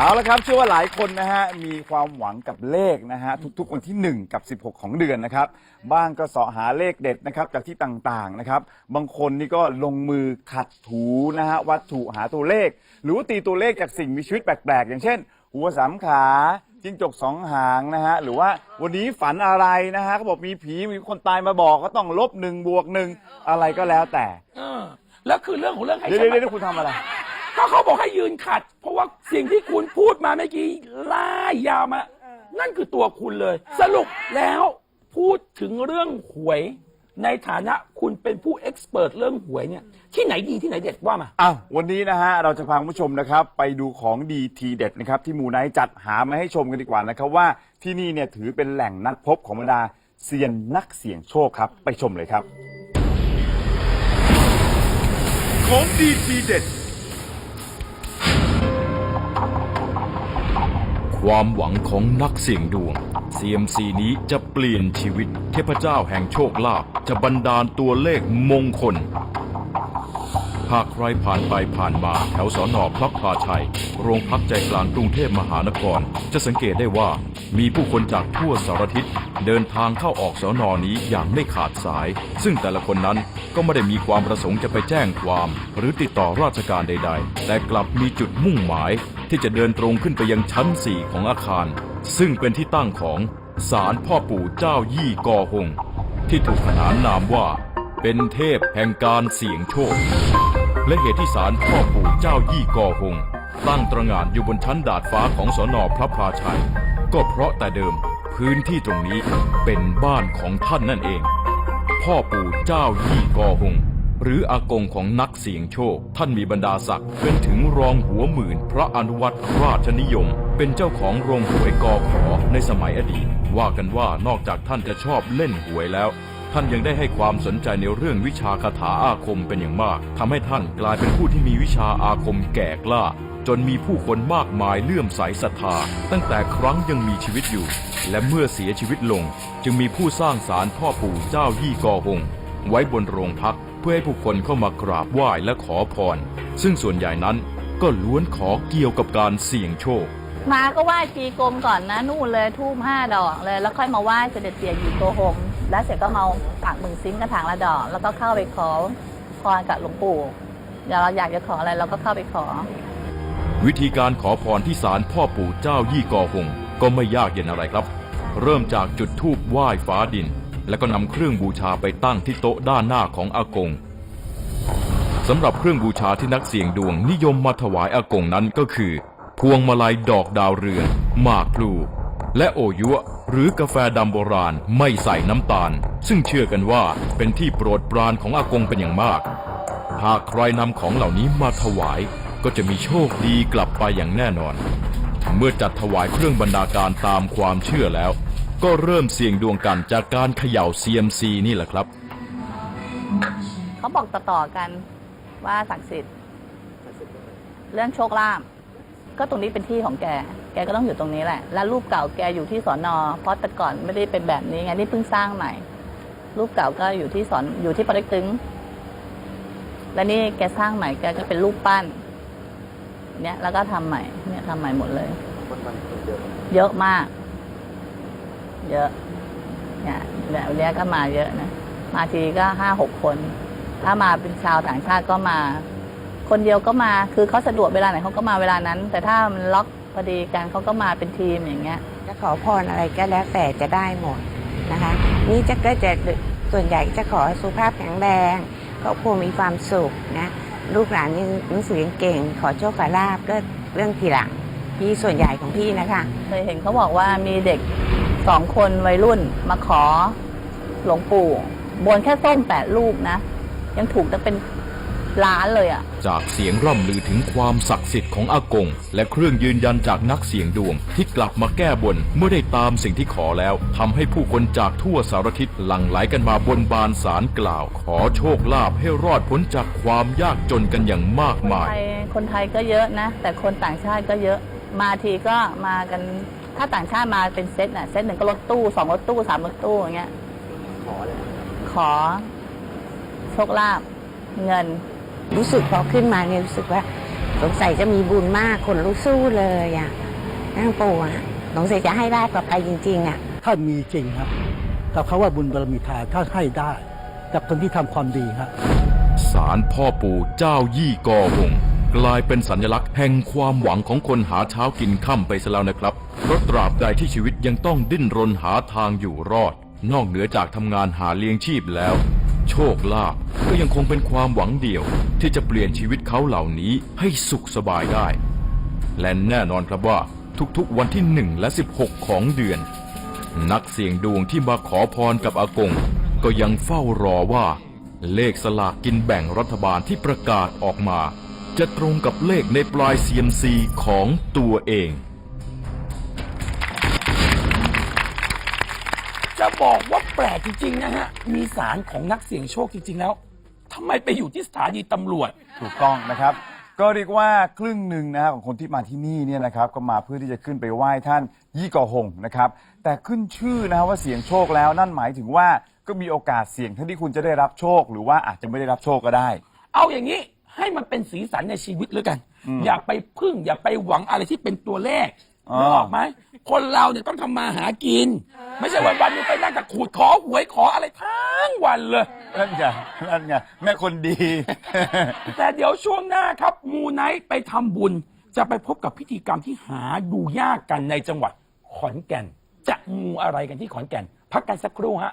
เอาละครับเชื่อว่าหลายคนนะฮะมีความหวังกับเลขนะฮะทุกๆวันที่ 1 กับ 16 ของเดือนนะครับบ้างก็เสาะหาเลขเด็ดนะครับจากที่ต่างๆนะครับบางคนนี่ก็ลงมือขัดถูนะฮะวัตถุหาตัวเลข หรือว่าตีตัวเลขจากสิ่งมีชีวิตแปลกๆ อย่างเช่น หัวสามขาจิ้งจกสองหางนะฮะหรือว่าวันนี้ฝันอะไรนะฮะเขาบอกมีผีมีคนตายมาบอกก็ต้องลบหนึ่งบวกหนึ่งอะไรก็แล้วแต่ เออแล้วคือเรื่องของเรื่องให้เดี๋ยวฉันเดี๋ยวเดี๋ยวคุณทำอะไร ก็เขาบอกให้ยืนขัด เพราะว่าสิ่งที่คุณพูดมาเมื่อกี้ล่ายยาวมา นั่นคือตัวคุณเลย สรุปแล้วพูดถึงเรื่องหวย ในฐานะคุณเป็นผู้เอ็กซ์เพรสเรื่องหวยเนี่ย ที่ไหนดีที่ไหนเด็ดว่ามา อ้าววันนี้นะฮะเราจะพาคุณผู้ชมนะครับ ไปดูของดีทีเด็ดนะครับที่มูไนท์จัดหามาให้ชมกันดีกว่านะครับว่าที่นี่เนี่ยถือเป็นแหล่งนัดพบของบรรดาเซียนนักเสี่ยงโชคครับไปชมเลยครับ ของดีทีเด็ด ความหวังของนักเสี่ยงดวง CMC นี้จะเปลี่ยนชีวิต เทพเจ้าแห่งโชคลาภจะบันดาลตัวเลขมงคล หากใครผ่านไปผ่านมาแถวสอนอพลับพาชัย โรงพักใจกลางกรุงเทพมหานคร จะสังเกตได้ว่ามีผู้คนจากทั่วสารทิศเดินทางเข้าออกสอนอนี้อย่างไม่ขาดสาย ซึ่งแต่ละคนนั้นก็ไม่ได้มีความประสงค์จะไปแจ้งความ หรือติดต่อราชการใด ๆ แต่กลับมีจุดมุ่งหมาย ที่จะเดินตรงขึ้นไปยังชั้น4ของอาคาร ซึ่งเป็นที่ตั้งของศาลพ่อปู่เจ้ายี่กอหง ที่ถูกขนานนามว่า เป็นเทพแห่งการเสี่ยงโชค และเหตุที่ศาลพ่อปู่เจ้ายี่กอหง ตั้งตระหง่านอยู่บนชั้นดาดฟ้าของสอนอพระพลาชัย ก็เพราะแต่เดิมพื้นที่ตรงนี้เป็นบ้านของท่านนั่นเอง พ่อปู่เจ้ายี่กอหง หรืออากงของนักเสี่ยงโชค ท่านมีบรรดาศักดิ์เป็นถึงรองหัวหมื่น พระอนุวัตรราชนิยม เป็นเจ้าของโรงหวยกอขอในสมัยอดีต ว่ากันว่านอกจากท่านจะชอบเล่นหวยแล้ว ท่านยังได้ให้ความสนใจในเรื่องวิชาคาถาอาคมเป็นอย่างมากทำให้ท่านกลายเป็นผู้ที่มีวิชาอาคมแก่กล้าจนมีผู้คนมากมายเลื่อมใสศรัทธา ตั้งแต่ครั้งยังมีชีวิตอยู่ และเมื่อเสียชีวิตลง จึงมีผู้สร้างศาลพ่อปู่เจ้ายี่กอหงไว้บนโรงพัก เพื่อให้ผู้คนเข้ามากราบไหว้และขอพร ซึ่งส่วนใหญ่นั้นก็ล้วนขอเกี่ยวกับการเสี่ยงโชค มาก็ไหว้จีกรมก่อนนะนู่นเลยทูบห้าดอกเลย แล้วค่อยมาไหว้เสด็จเตี่ยอยู่โกหมแล้วเสร็จก็มาปักมึงซิ้งกระถางละดอก แล้วก็เข้าไปขอพรกับหลวงปู่เดี๋ยวเราอยากจะขออะไรเราก็เข้าไปขอ วิธีการขอพรที่ศาลพ่อปู่เจ้ายี่กอหงก็ไม่ยากเย็นอะไรครับ เริ่มจากจุดธูปไหว้ฟ้าดิน แล้วก็นำเครื่องบูชาไปตั้งที่โต๊ะด้านหน้าของอากงสำหรับเครื่องบูชาที่นักเสี่ยงดวงนิยมมาถวายอากงนั้นก็คือ พวงมาลัยดอกดาวเรืองหมากพลูและโอยัวหรือกาแฟดำโบราณไม่ใส่น้ำตาล ซึ่งเชื่อกันว่าเป็นที่โปรดปรานของอากงเป็นอย่างมาก หากใครนำของเหล่านี้มาถวายก็จะมีโชคดีกลับไปอย่างแน่นอน เมื่อจัดถวายเครื่องบรรณาการตามความเชื่อแล้ว ก็เริ่มเสี่ยงดวงกันจากการเขย่า CMC นี่แหละครับ เขาบอกต่อๆกันว่าศักดิ์สิทธิ์เรื่องโชคลาภก็ตรงนี้เป็นที่ของแก แกก็ต้องอยู่ตรงนี้แหละ แล้วรูปเก่าแกอยู่ที่สอนอเพราะแต่ก่อนไม่ได้เป็นแบบนี้ไงนี่เพิ่งสร้างใหม่ รูปเก่าก็อยู่ที่สอนอยู่ที่ปริกตึง และนี่แกสร้างใหม่แกก็เป็นรูปปั้น เนี่ยแล้วก็ทำใหม่ เนี่ยทำใหม่หมดเลย เยอะมาก เยอะเนี่ยเดี๋ยวเนี้ยก็มาเยอะนะ มาทีก็ห้าหกคน ถ้ามาเป็นชาวต่างชาติก็มา คนเดียวก็มาคือเขาสะดวกเวลาไหนเขาก็มาเวลานั้น แต่ถ้ามันล็อกพอดีกันเขาก็มาเป็นทีมอย่างเงี้ย จะขอพรอะไรก็แล้วแต่จะได้หมดนะคะ นี่จะก็จะส่วนใหญ่จะขอให้สุขภาพแข็งแรงครอบครัวมีความสุขนะลูกหลานยังหนังสือเก่ง ขอโชคขอลาบก็เรื่องทีหลังพี่ส่วนใหญ่ของพี่นะคะ เคยเห็นเขาบอกว่ามีเด็ก สองคนวัยรุ่นมาขอหลวงปู่บนแค่ส้มแปดลูกนะ ยังถูกตั้งเป็นล้านเลยอะ จากเสียงร่ำลือถึงความศักดิ์สิทธิ์ของอากง และเครื่องยืนยันจากนักเสี่ยงดวง ที่กลับมาแก้บนเมื่อได้ตามสิ่งที่ขอแล้วทำให้ผู้คนจากทั่วสารทิศหลั่งไหลกันมาบนบานสารกล่าว ขอโชคลาภให้รอดพ้นจากความยากจนกันอย่างมากคนมายไทยคนไทยก็เยอะนะ แต่คนต่างชาติก็เยอะมาทีก็มากัน ถ้าต่างชาติมาเป็นเซตน่ะเซตหนึ่งก็รถตู้สองรถตู้สามรถตู้อย่างเงี้ย ขอขอ โชคลาภเงิน รู้สึกพอขึ้นมาเนี่ยรู้สึกว่า สงสัยจะมีบุญมากคนรู้สู้เลยอะนั่งปู่อะสงสัยจะให้ได้กลับไปจริง ๆ อะ ถ้ามีจริงครับกับเขาว่าบุญบารมีทานถ้าให้ได้ กับคนที่ทำความดีครับศาลพ่อปู่เจ้ายี่กอหง กลายเป็นสัญลักษณ์แห่งความหวังของคนหาเช้ากินค่ำไปซะแล้วนะครับ เพราะตราบใดที่ชีวิตยังต้องดิ้นรนหาทางอยู่รอด นอกเหนือจากทำงานหาเลี้ยงชีพแล้ว โชคลาภก็ยังคงเป็นความหวังเดียว ที่จะเปลี่ยนชีวิตเขาเหล่านี้ให้สุขสบายได้ และแน่นอนครับว่าทุกๆ วันที่ 1 และ 16 ของเดือน นักเสี่ยงดวงที่มาขอพรกับอากง ก็ยังเฝ้ารอว่า เลขสลากกินแบ่งรัฐบาลที่ประกาศออกมา จะตรงกับเลขในปลาย CMC ของตัวเอง จะบอกว่าแปลกจริง ๆ นะฮะ มีสารของนักเสี่ยงโชคจริง ๆ แล้วทำไมไปอยู่ที่สถานีตำรวจ ถูกต้องนะครับ ก็เรียกว่าครึ่งหนึ่งนะฮะของคนที่มาที่นี่เนี่ยนะครับก็มาเพื่อที่จะขึ้นไปไหว้ท่านยี่กอหงนะครับแต่ขึ้นชื่อนะฮะว่าเสียงโชคแล้วนั่นหมายถึงว่าก็มีโอกาสเสี่ยงทั้งที่คุณจะได้รับโชค หรือว่าอาจจะไม่ได้รับโชคก็ได้ เอาอย่างนี้ ให้มันเป็นสีสันในชีวิตแล้วกัน อย่าไปพึ่ง อย่าไปหวังอะไรที่เป็นตัวเลขอ๋อนึกออกไหมคนเราเนี่ยต้องทำมาหากิน ไม่ใช่วันวันๆนึงไปนั่งกับขูดขอหวยขออะไรทั้งวันเลย นั่นไงนั่นไงแม่คนดี แต่เดี๋ยวช่วงหน้าครับมูไนท์ไปทำบุญ จะไปพบกับพิธีกรรมที่หาดูยากกันในจังหวัดขอนแก่น จะมูอะไรกันที่ขอนแก่น พักกันสักครู่ฮะ